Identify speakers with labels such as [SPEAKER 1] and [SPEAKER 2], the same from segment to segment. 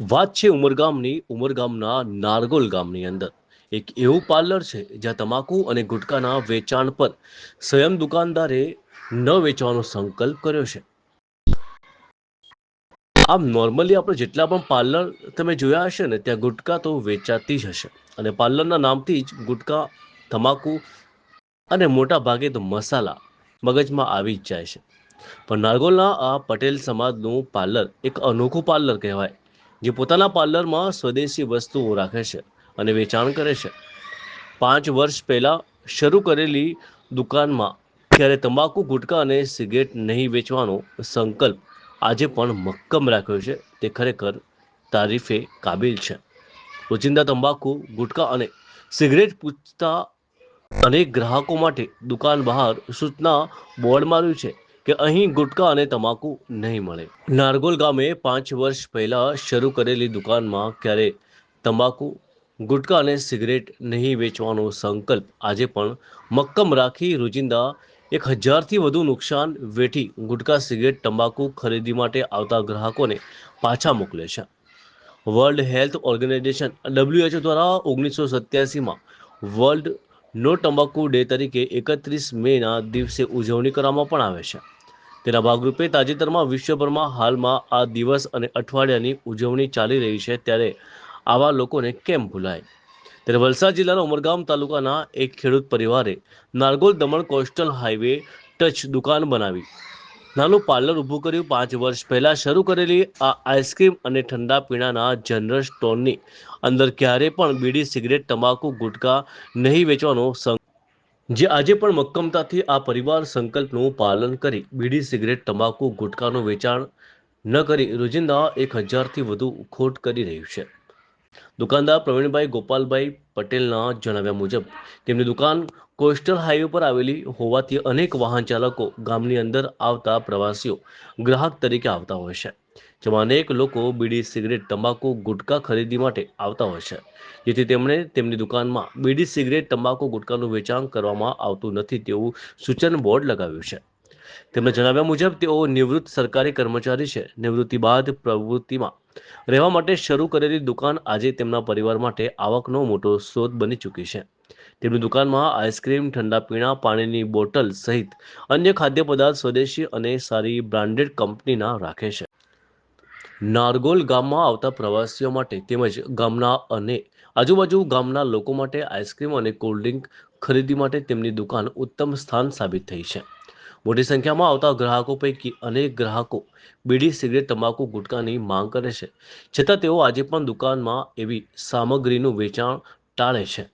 [SPEAKER 1] વાત છે ઉમરગામની, ઉમરગામના નારગોલ ગામની અંદર. એક એવું પાર્લર છે, જ્યાં તમાકુ અને ગુટકાના વેચાણ પર સ્વયં દુકાનદારે ન વેચવાનો સંકલ્પ કર્યો છે. આમ નોર્મલી આપણે જેટલા પણ પાર્લર તમે જોયા હશે ને, ત્યાં ગુટકા તો વેચાતી જ હશે. અને પાર્લરના નામથી જ ગુટકા, તમાકુ અને મોટા ભાગે તો મસાલા મગજમાં આવી જ જાય છે. પણ નારગોલના આ પટેલ સમાજનું પાર્લર એક અનોખું પાર્લર કહેવાય. જે પોતાના પાર્લરમાં સ્વદેશી વસ્તુઓ રાખે છે અને વેચાણ કરે છે. પાંચ વર્ષ પહેલાં શરૂ કરેલી દુકાનમાં ત્યારે તમાકુ ગુટકા અને સિગરેટ નહીં વેચવાનો સંકલ્પ આજે પણ મક્કમ રાખ્યો છે. તે ખરેખર તારીફે કાબિલ છે. રોજિંદા તંબાકુ, ગુટકા અને સિગરેટ પૂછતા અનેક ગ્રાહકો માટે દુકાન બહાર સૂચના બોર્ડ માર્યું છે. કે અહીં ગુટકા અને તમાકુ નહીં મળે. નારગોલ ગામે પાંચ વર્ષ પહેલા શરૂ કરેલી દુકાનમાં ક્યારે તમાકુ, ગુટકા અને સિગરેટ નહીં વેચવાનો સંકલ્પ આજે પણ મક્કમ રાખી રોજિંદા એક હજારથી વધુ નુકસાન વેઠી ગુટકા, સિગરેટ તંબાકુ ખરીદી માટે આવતા ગ્રાહકોને પાછા મોકલે છે. વર્લ્ડ હેલ્થ ઓર્ગેનાઇઝેશન ડબ્લ્યુએચઓ દ્વારા ઓગણીસો સત્યાસીમાં વર્લ્ડ નો તંબાકુ ડે તરીકે એકત્રીસ મેના દિવસે ઉજવણી કરવામાં પણ આવે છે. તેના ભાગરૂપે તાજેતરમાં વિશ્વભરમાં હાલમાં આ દિવસ અને અઠવાડિયાની ઉજવણી ચાલી રહી છે ત્યારે આવા લોકોને કેમ ભૂલાય? ત્યારે વલસાડ જિલ્લાના ઉમરગામ તાલુકાના એક ખેડૂત પરિવારે Nargol Daman coastal highway touch દુકાન બનાવી. નાનું પાર્લર ઊભું કર્યું. પાંચ વર્ષ પહેલાં શરૂ કરેલી આ આઈસ્ક્રીમ અને ઠંડા પીણાના જનરલ સ્ટોરની અંદર ક્યારે પણ બીડી, સિગરેટ, તમાકુ, ગુટકા નહીં વેચવાનો જે આજે પણ મક્કમતાથી આ પરિવાર સંકલ્પનું પાલન કરી બીડી સિગરેટ તમાકુ ગુટકાનું વેચાણ ન કરી રોજિંદા એક હજારથી વધુ ખોટ કરી રહ્યું છે. દુકાનદાર પ્રવીણભાઈ ગોપાલભાઈ પટેલના જણાવ્યા મુજબ, તેમની દુકાન કોસ્ટલ હાઈવે પર આવેલી હોવાથી અનેક વાહન ચાલકો ગામની અંદર આવતા પ્રવાસીઓ ગ્રાહક તરીકે આવતા હોય છે. જેમાં અનેક લોકો બીડી, સિગરેટ તમાકુ ગુટકા ખરીદી માટે આવતા હોય છે. જેથી તેમણે તેમની દુકાનમાં બીડી, સિગરેટ તમાકુ ગુટકાનું વેચાણ કરવામાં આવતું નથી તેવું સૂચન બોર્ડ લગાવ્યું છે. તેમણે જણાવ્યા મુજબ, તેઓ નિવૃત્ત સરકારી કર્મચારી છે. નિવૃત્તિ બાદ પ્રવૃત્તિમાં રહેવા માટે શરૂ કરેલી દુકાન આજે તેમના પરિવાર માટે આવકનો મોટો સ્ત્રોત બની ચૂકી છે. તેમની દુકાનમાં આઈસ્ક્રીમ, ઠંડા પીણા, પાણીની બોટલ સહિત અન્ય ખાદ્ય પદાર્થ સ્વદેશી અને સારી બ્રાન્ડેડ કંપનીના રાખે છે. નારગોલ ગામમાં આવતા પ્રવાસીઓ માટે તેમજ ગામના અને આજુબાજુ ગામના લોકો માટે આઈસ્ક્રીમ અને કોલ્ડ ડ્રિંક ખરીદી માટે તેમની દુકાન ઉત્તમ સ્થાન સાબિત થઈ છે. મોટી સંખ્યામાં આવતા ગ્રાહકો પૈકી અનેક ગ્રાહકો બીડી, સિગરેટ, તમાકુ, ગુટકાની માંગ કરે છે. છતાં તેઓ આજે પણ દુકાનમાં એવી સામગ્રીનું વેચાણ ટાળે છે.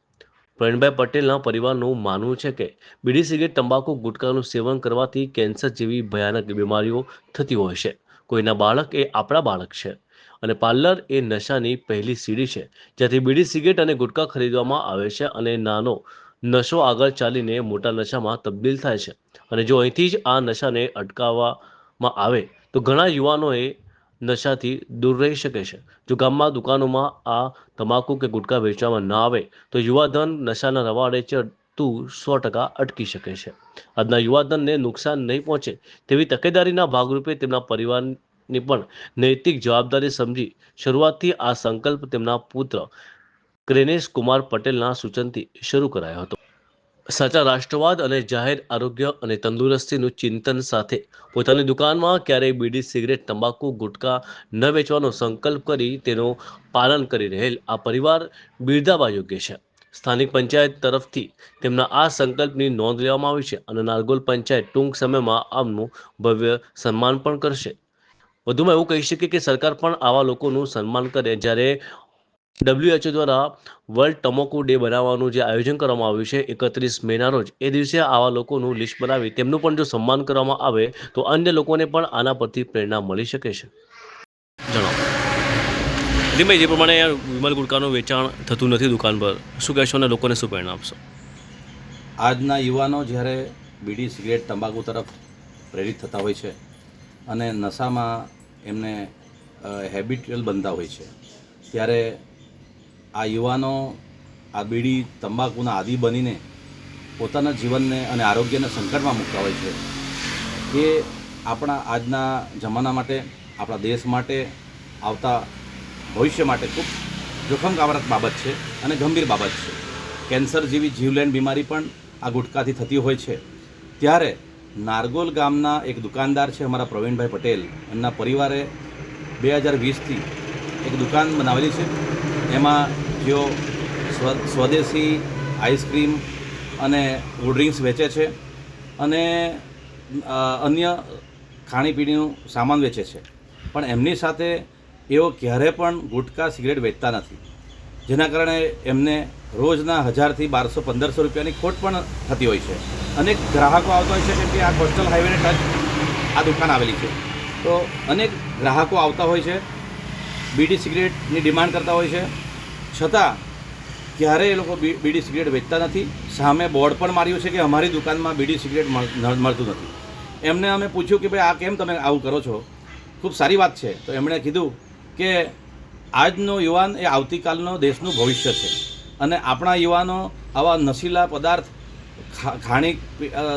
[SPEAKER 1] પ્રવીણભાઈ પટેલના પરિવારનું માનવું છે કે બીડી, સિગરેટ તંબાકુ ગુટકાનું સેવન કરવાથી કેન્સર જેવી ભયાનક બીમારીઓ થતી હોય છે. કોઈના બાળક એ આપણા બાળક છે. અને પાર્લર એ નશાની પહેલી સીડી છે, જ્યાંથી બીડી, સિગરેટ અને ગુટકા ખરીદવામાં આવે છે અને નાનો નશો આગળ ચાલીને મોટા નશામાં તબદીલ થાય છે. અને જો અહીંથી જ આ નશાને અટકાવવામાં આવે, તો ઘણા યુવાનોએ નશાથી દૂર રહી શકે છે. જો ગામમાં, દુકાનોમાં આ તમાકુ કે ગુટકા વેચવામાં ના આવે, તો યુવાધન નશાના રવાડે ચડતું સો ટકા અટકી શકે છે. આજના યુવાધનને નુકસાન નહીં પહોંચે તેવી તકેદારીના ભાગરૂપે તેમના પરિવારની પણ નૈતિક જવાબદારી સમજી શરૂઆતથી આ સંકલ્પ તેમના પુત્ર ક્રેનેશ કુમાર પટેલના સૂચનથી શરૂ કરાયો હતો. સાચા રાષ્ટ્રવાદ અને જાહેર આરોગ્ય અને તંદુરસ્તીનું ચિંતન સાથે પોતાની દુકાનમાં ક્યારેય બીડી, સિગરેટ, તંબાકુ, ગુટકા ન વેચવાનો સંકલ્પ કરી તેનું પાલન કરી રહેલ આ પરિવાર બિરદાવા યોગ્ય છે. સ્થાનિક પંચાયત તરફથી તેમના આ સંકલ્પની નોંધ લેવામાં આવી છે અને નારગોલ પંચાયત ટૂંક સમયમાં આમનું ભવ્ય સન્માન પણ કરશે. વધુમાં એવું કહી શકીએ કે સરકાર પણ આવા લોકોનું સન્માન કરે જ્યારે ડબ્લ્યુએચઓ દ્વારા વર્લ્ડ ટમોકુ ડે બનાવવાનું જે આયોજન કરવામાં આવ્યું છે એકત્રીસ મેના રોજ, એ દિવસે આવા લોકોનું લિસ્ટ બનાવી તેમનું પણ જો સન્માન કરવામાં આવે તો અન્ય લોકોને પણ આના પરથી પ્રેરણા મળી શકે છે. જણાવો. દિલભાઈ જે પ્રમાણે વિમલ ગુટકાનું વેચાણ થતું નથી દુકાન પર, શું કહેશો અને લોકોને શું પ્રેરણા આપશો?
[SPEAKER 2] આજના યુવાનો જ્યારે બીડી, સિગરેટ, તંબાકુ તરફ પ્રેરિત થતા હોય છે અને નશામાં એમને હેબિટ્યુઅલ બનતા હોય છે, ત્યારે આ યુવાનો આ બીડી, તંબાકુના આદિ બનીને પોતાના જીવનને અને આરોગ્યને સંકટમાં મૂકતા હોય છે. એ આપણા આજના જમાના માટે, આપણા દેશ માટે આવતા ભવિષ્ય માટે ખૂબ જોખમકારક બાબત છે અને ગંભીર બાબત છે. કેન્સર જેવી જીવલેણ બીમારી પણ આ ગુટકાથી થતી હોય છે. ત્યારે નારગોલ ગામના એક દુકાનદાર છે અમારા પ્રવીણભાઈ પટેલ. એમના પરિવારે બે હજાર વીસથી એક દુકાન બનાવેલી છે. એમાં જેઓ સ્વ, સ્વદેશી આઈસ્ક્રીમ અને કોલ્ડ્રિંક્સ વેચે છે અને અન્ય ખાણીપીણીનું સામાન વેચે છે. પણ એમની સાથે એઓ ક્યારે પણ ગુટકા સિગરેટ વેચતા નથી. જેના કારણે એમને રોજના હજારથી બારસો, પંદરસો રૂપિયાની ખોટ પણ થતી હોય છે. અનેક ગ્રાહકો આવતા હોય છે કે આ કોસ્ટલ હાઈવેને ટચ આ દુકાન આવેલી છે. તો અનેક ગ્રાહકો આવતા હોય છે, બીડી સિગરેટની ડિમાન્ડ કરતા હોય છે. છતાં ક્યારેય એ લોકો બીડી સિગરેટ વેચતા નથી? સામે બોર્ડ પણ માર્યું છે કે અમારી દુકાનમાં બીડી સિગરેટ મળતું નથી. એમને અમે પૂછ્યું કે ભાઈ, આ કેમ તમે આવું કરો છો? ખૂબ સારી વાત છે. તો એમણે કીધું કે આજનો યુવાન એ આવતીકાલનો દેશનું ભવિષ્ય છે. અને આપણા યુવાનો આવા નશીલા પદાર્થ ખાણી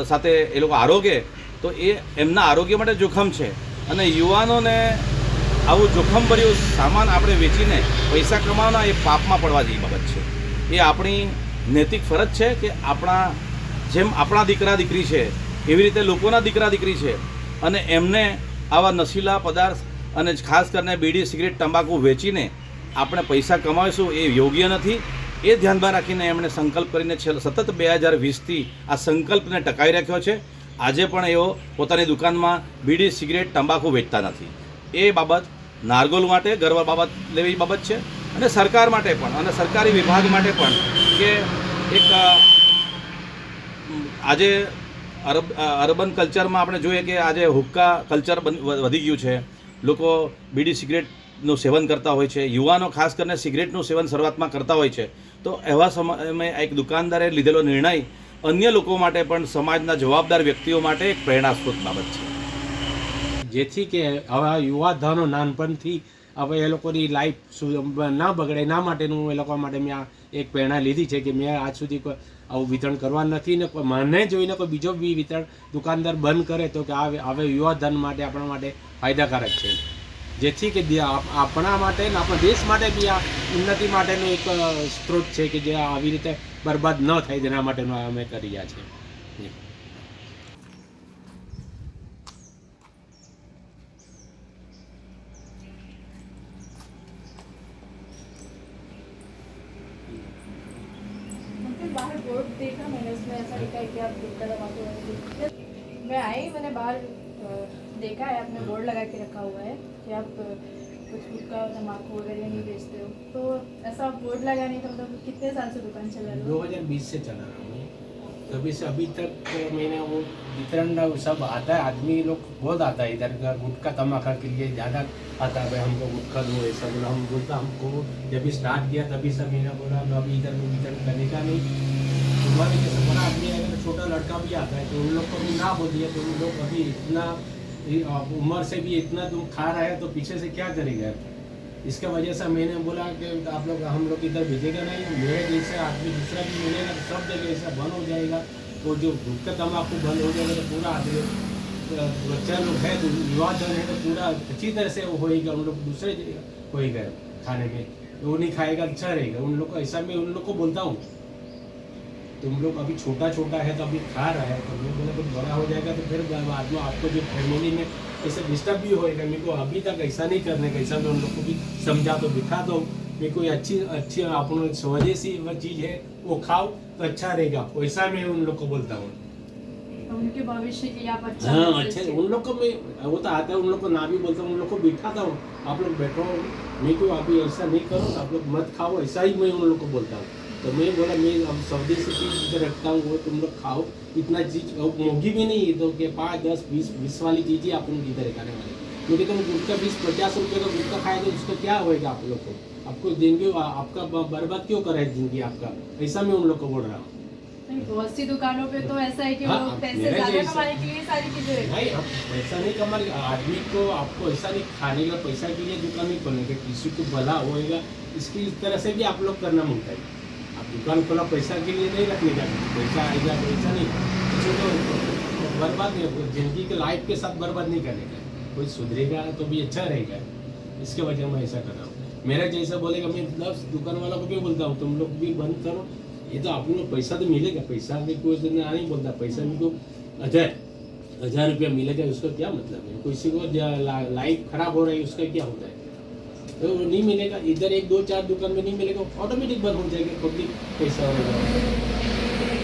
[SPEAKER 2] સાથે એ લોકો આરોગે, તો એ એમના આરોગ્ય માટે જોખમ છે. અને યુવાનોને આવું જોખમભર્યું સામાન આપણે વેચીને પૈસા કમાવાના એ પાપમાં પડવા જેવી બાબત છે. એ આપણી નૈતિક ફરજ છે કે આપણા, જેમ આપણા દીકરા દીકરી છે, એવી રીતે લોકોના દીકરા દીકરી છે. અને એમને આવા નશીલા પદાર્થ અને ખાસ કરીને બીડી, સિગરેટ, તંબાકુ વેચીને આપણે પૈસા કમાવીશું એ યોગ્ય નથી. એ ધ્યાનમાં રાખીને એમણે સંકલ્પ કરીને છેલ્લા સતત બે હજાર વીસથી આ સંકલ્પને ટકાવી રાખ્યો છે. આજે પણ એઓ પોતાની દુકાનમાં બીડી, સિગરેટ, તંબાકુ વેચતા નથી. એ બાબત નારગોલ માટે ગર્વ બાબત લેવી બાબત છે અને સરકાર માટે પણ અને સરકારી વિભાગ માટે પણ કે એક આજે અરબ અર્બન કલ્ચરમાં આપણે જોઈએ કે આજે હુક્કા કલ્ચર વધી ગયું છે. લોકો બીડી સિગરેટનું સેવન કરતા હોય છે. યુવાનો ખાસ કરીને સિગરેટનું સેવન શરૂઆતમાં કરતા હોય છે. તો એવા સમયમાં એક દુકાનદારે લીધેલો નિર્ણય અન્ય લોકો માટે પણ સમાજના જવાબદાર વ્યક્તિઓ માટે એક પ્રેરણાસ્પદ બાબત છે.
[SPEAKER 3] જેથી કે હવે યુવાધાનો નાનપણથી હવે એ લોકોની લાઈફ ના બગડે એના માટેનું એ લોકો માટે મેં આ એક પ્રેરણા લીધી છે કે મેં આજ સુધી કોઈ આવું વિતરણ કરવા નથી ને મને જોઈને કોઈ બીજો બી વિતરણ દુકાનદાર બંધ કરે તો કે આ હવે યુવાધન માટે, આપણા માટે ફાયદાકારક છે. જેથી કે આપણા માટે ને આપણા દેશ માટે બી આ ઉન્નતિ માટેનો એક સ્ત્રોત છે કે જે આવી રીતે બરબાદ ન થાય તેના માટેનું અમે કરી રહ્યા છીએ.
[SPEAKER 4] देखा मैंने, उसमें ऐसा लिखा है कि आप मैं आई, मैंने बाहर देखा है, आपने बोर्ड लगा के रखा हुआ है कि आप कुछ तम्बाकू वगैरह नहीं बेचते हो। तो ऐसा बोर्ड लगाने का मतलब कितने साल से दुकान चला रहे हो?
[SPEAKER 3] 2020 से चला रहा हूँ तभी से अभी तक मैंने वो वितरण सब आता है, आदमी लोग बहुत आता है इधर का गुटखा तमाखा के लिए ज़्यादा आता है हमको गुटखा दो ऐसा बोला हम बोलता हमको जब भी स्टार्ट किया, तभी सब मैंने बोला अभी इधर वितरण करने का नहीं बड़ा आदमी अगर छोटा लड़का भी आता है तो उन लोग को भी ना बोलिए तो उन लोग अभी इतना उम्र से भी इतना तुम खा रहे हो तो पीछे से क्या करेगा? इसके वजह से मैंने बोला कि आप लोग, हम लोग इधर भेजेगा नहीं, मेरे जैसे आदमी दूसरा भी मिलेगा तो सब जगह ऐसा बंद हो जाएगा तो जो गुटखा तम्बाकू बंद हो जाएगा तो पूरा आदमी बच्चा लोग है तो युवा जन है तो पूरा अच्छी तरह से होएगा, उन लोग दूसरे होएगा खाने में, वो नहीं खाएगा अच्छा रहेगा, उन लोग को ऐसा मैं उन लोग को बोलता हूँ। तुम लोग अभी छोटा छोटा है तो अभी खा रहा है तो मैं बोला कुछ बड़ा हो जाएगा तो फिर बाद में आपको जो फैमिली में ऐसे डिस्टर्ब भी होएगा मेरे को अभी तक ऐसा नहीं करने का ऐसा मैं उन लोग को भी समझा दो बिठा दो मेरे को ये अच्छी अच्छी अपन स्वदेशी वो चीज़ है वो खाओ तो अच्छा रहेगा। वैसा मैं उन लोग को बोलता हूँ।
[SPEAKER 4] तो उनके भविष्य के लिए आप अच्छा
[SPEAKER 3] हाँ अच्छे उन लोग को मैं वो तो आता है उन लोग को ना भी बोलता हूँ उन लोग को बिठाता हूँ। आप लोग बैठो मेरे को अभी ऐसा नहीं करो आप लोग मत खाओ ऐसा ही मैं उन लोग को बोलता हूँ। तो मैं बोला मैं अब स्वदेशी चीज़ इधर रखता हूँ वो तुम लोग खाओ। इतना चीज़ और महँगी भी नहीं है तो कि पाँच दस बीस बीस वाली चीज़ ही अपन इधर खाने वाले क्योंकि तुम गुटका बीस पचास रुपये का गुटका खाएगा उसका क्या होएगा आप लोग को? आपको ज़िंदगी आपका बर्बाद क्यों करा है ज़िंदगी आपका? ऐसा मैं उन लोग को बोल रहा हूँ।
[SPEAKER 4] बहुत सी दुकानों पे तो ऐसा है कि
[SPEAKER 3] हाँ,
[SPEAKER 4] वो पैसे ज़्यादा कमाने के लिए सारी चीज़ें हैं।
[SPEAKER 3] नहीं पैसा नहीं कमा आदमी को आपको ऐसा नहीं खाने का पैसा के लिए दुकान नहीं खोलने का किसी को भला होएगा इसकी इस तरह से भी आप लोग करना माँगता है। आप दुकान खोला, पैसा के लिए नहीं रखने का पैसा आएगा, पैसा नहीं। किसी को बर्बाद नहीं ज़िंदगी के लाइफ के साथ बर्बाद नहीं करने का कोई सुधरेगा तो भी अच्छा रहेगा। इसके वजह मैं ऐसा कर रहा हूँ। मेरा जैसा बोलेगा, मैं दस दुकान वाला को भी बोलता हूँ? तुम लोग भी बंद करो। ये तो आप लोग पैसा तो मिलेगा। पैसा भी कोई नहीं बोलता। पैसा भी को हज़ार हज़ार रुपया मिलेगा, उसका क्या मतलब है? किसी को लाइफ खराब हो रही है, उसका क्या होता है? तो नहीं मिलेगा इधर एक दो चार दुकान में नहीं मिलेगा ऑटोमेटिक बंद हो जाएगा पब्लिक पैसा होगा